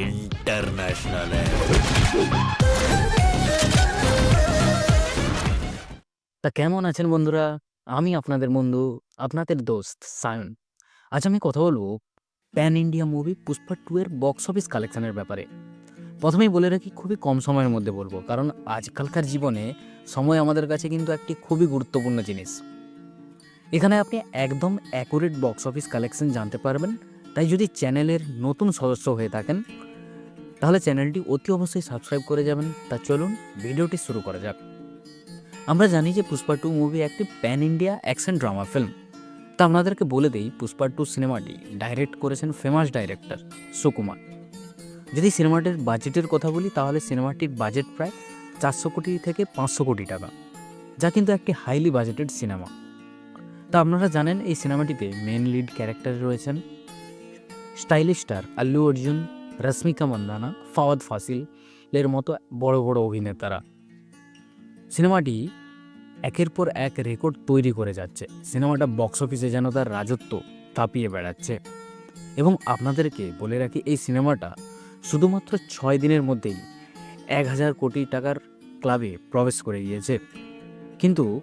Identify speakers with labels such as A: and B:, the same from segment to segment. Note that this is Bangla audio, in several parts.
A: ইন্টারন্যাশনাল
B: তা কেমন আছেন বন্ধুরা? আমি আপনাদের বন্ধু, আপনাদের দোস্ত সায়ন। আজ আমি কথা বলব pan India movie Pushpa two এর বক্স অফিস কালেকশনের ব্যাপারে। প্রথমেই বলে রাখি, খুবই কম সময়ের মধ্যে বলব, কারণ আজকালকার জীবনে সময় আমাদের কাছে কিন্তু একটি খুবই গুরুত্বপূর্ণ জিনিস। এখানে আপনি একদম অ্যাকুরেট বক্স অফিস কালেকশন জানতে পারবেন। তাই যদি চ্যানেলের নতুন সদস্য হয়ে থাকেন তাহলে চ্যানেলটি অতি অবশ্যই সাবস্ক্রাইব করে যাবেন। তা চলুন, ভিডিওটি শুরু করা যাক। আমরা জানি যে পুষ্পা টু মুভি একটি pan India action drama film. তা আপনাদেরকে বলে দেই, পুষ্পা টু সিনেমাটি ডাইরেক্ট করেছেন ফেমাস ডাইরেক্টর সুকুমার। যদি সিনেমাটির বাজেটের কথা বলি, তাহলে সিনেমাটির বাজেট প্রায় চারশো কোটি থেকে পাঁচশো কোটি টাকা, যা কিন্তু একটি হাইলি বাজেটেড সিনেমা তা আপনারা জানেন, এই সিনেমাটিতে মেন লিড ক্যারেক্টারে রয়েছেন স্টাইলিশ স্টার আল্লু অর্জুন রশ্মিকা মন্দানা, ফাওয়াদ ফাসিল, এর মতো বড় বড় অভিনেতারা। সিনেমাটি একের পর এক রেকর্ড তৈরি করে যাচ্ছে। সিনেমাটা বক্স অফিসে যেন তার রাজত্ব তাপিয়ে বেড়াচ্ছে। এবং আপনাদেরকে বলে রাখি, এই সিনেমাটা শুধুমাত্র ছয় দিনের মধ্যেই এক হাজার কোটি টাকার ক্লাবে প্রবেশ করে গিয়েছে। কিন্তু,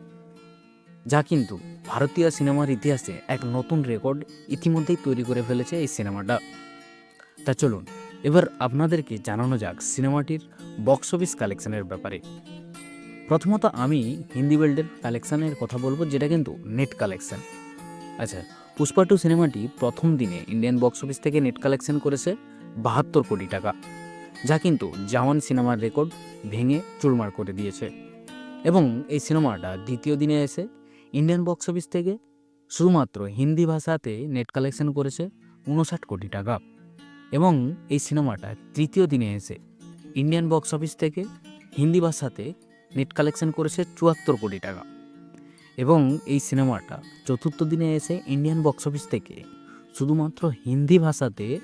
B: যা কিন্তু ভারতীয় সিনেমার ইতিহাসে এক নতুন রেকর্ড ইতিমধ্যেই তৈরি করে ফেলেছে এই সিনেমাটা। তা চলুন এবার আপনাদেরকে জানানো যাক সিনেমাটির বক্স অফিস কালেকশনের ব্যাপারে। প্রথমত আমি হিন্দি বেল্টের কালেকশানের কথা বলব, যেটা কিন্তু নেট কালেকশান আচ্ছা পুষ্পা টু সিনেমাটি প্রথম দিনে ইন্ডিয়ান বক্স অফিস থেকে নেট কালেকশন করেছে বাহাত্তর কোটি টাকা, যা কিন্তু জাওয়ান সিনেমার রেকর্ড ভেঙে চুরমার করে দিয়েছে। এবং এই সিনেমাটা দ্বিতীয় দিনে এসে ইন্ডিয়ান বক্স অফিস থেকে শুধুমাত্র হিন্দি ভাষাতে নেট কালেকশন করেছে উনষাট কোটি টাকা। এবং এই সিনেমাটা তৃতীয় দিনে এসে ইন্ডিয়ান বক্স অফিস থেকে হিন্দি ভাষাতে নেট কালেকশন করেছে চুয়াত্তর কোটি টাকা। এবং এই সিনেমাটা চতুর্থ দিনে এসে ইন্ডিয়ান বক্স অফিস থেকে শুধুমাত্র হিন্দি ভাষাতে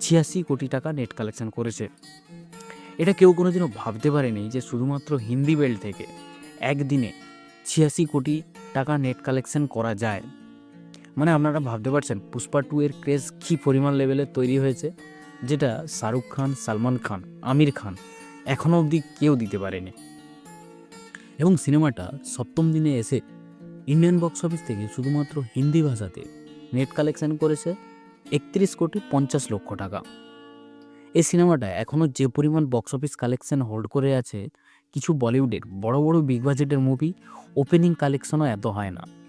B: ছিয়াশি কোটি টাকা নেট কালেকশন করেছে। এটা কেউ কোনোদিনও ভাবতে পারেনি যে শুধুমাত্র হিন্দি বেল্ট থেকে একদিনে ছিয়াশি কোটি টাকা নেট কালেকশন করা যায়। মানে আপনারা ভাবতে পারছেন, পুষ্পা টু এর ক্রেজ কী পরিমাণ লেভেলে তৈরি হয়েছে? যেটা শাহরুখ খান, সালমান খান, আমির খান এখনও অবধি কেউ দিতে পারেনি। এবং সিনেমাটা সপ্তম দিনে এসে ইন্ডিয়ান বক্স অফিস থেকে শুধুমাত্র হিন্দি ভাষাতে নেট কালেকশন করেছে একত্রিশ কোটি পঞ্চাশ লক্ষ টাকা। এই সিনেমাটা এখনও যে পরিমাণ বক্স অফিস কালেকশন হোল্ড করে আছে, কিছু বলিউডের বড় বড় বিগ বাজেটের মুভি ওপেনিং কালেকশনও এত হয় না।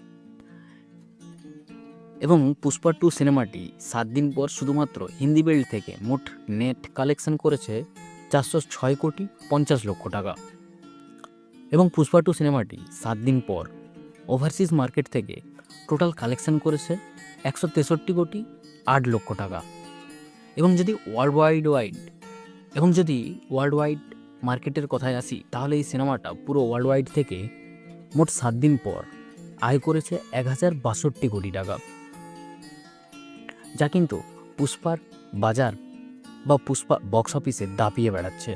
B: এবং পুষ্পা টু সিনেমাটি সাত দিন পর শুধুমাত্র হিন্দি বেল্ট থেকে মোট নেট কালেকশন করেছে চারশো ছয় কোটি পঞ্চাশ লক্ষ টাকা। এবং পুষ্পা টু সিনেমাটি সাত দিন পর ওভারসিজ মার্কেট থেকে টোটাল কালেকশন করেছে একশো তেষট্টি কোটি আট লক্ষ টাকা। এবং যদি ওয়ার্ল্ড ওয়াইড ওয়াইড এবং যদি ওয়ার্ল্ড ওয়াইড মার্কেটের কথায় আসি, তাহলে এই সিনেমাটা পুরো ওয়ার্ল্ড ওয়াইড থেকে মোট সাত দিন পর আয় করেছে এক হাজার বাষট্টি কোটি টাকা। যা কিন্তু পুষ্পার বাজার বা পুষ্পা বক্স অফিসে দাপিয়ে বেড়াচ্ছে।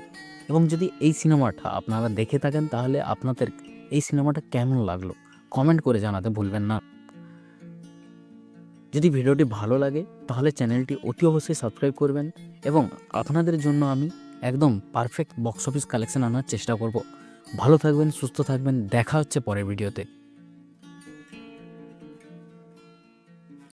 B: এবং যদি এই সিনেমাটা আপনারা দেখে থাকেন, তাহলে আপনাদের এই সিনেমাটা কেমন লাগল? কমেন্ট করে জানাতে ভুলবেন না। যদি ভিডিওটি ভালো লাগে, তাহলে চ্যানেলটি অতি অবশ্যই সাবস্ক্রাইব করবেন এবং আপনাদের জন্য আমি একদম পারফেক্ট বক্স অফিস কালেকশন আনার চেষ্টা করব। ভালো থাকবেন, সুস্থ থাকবেন, দেখা হচ্ছে পরের ভিডিওতে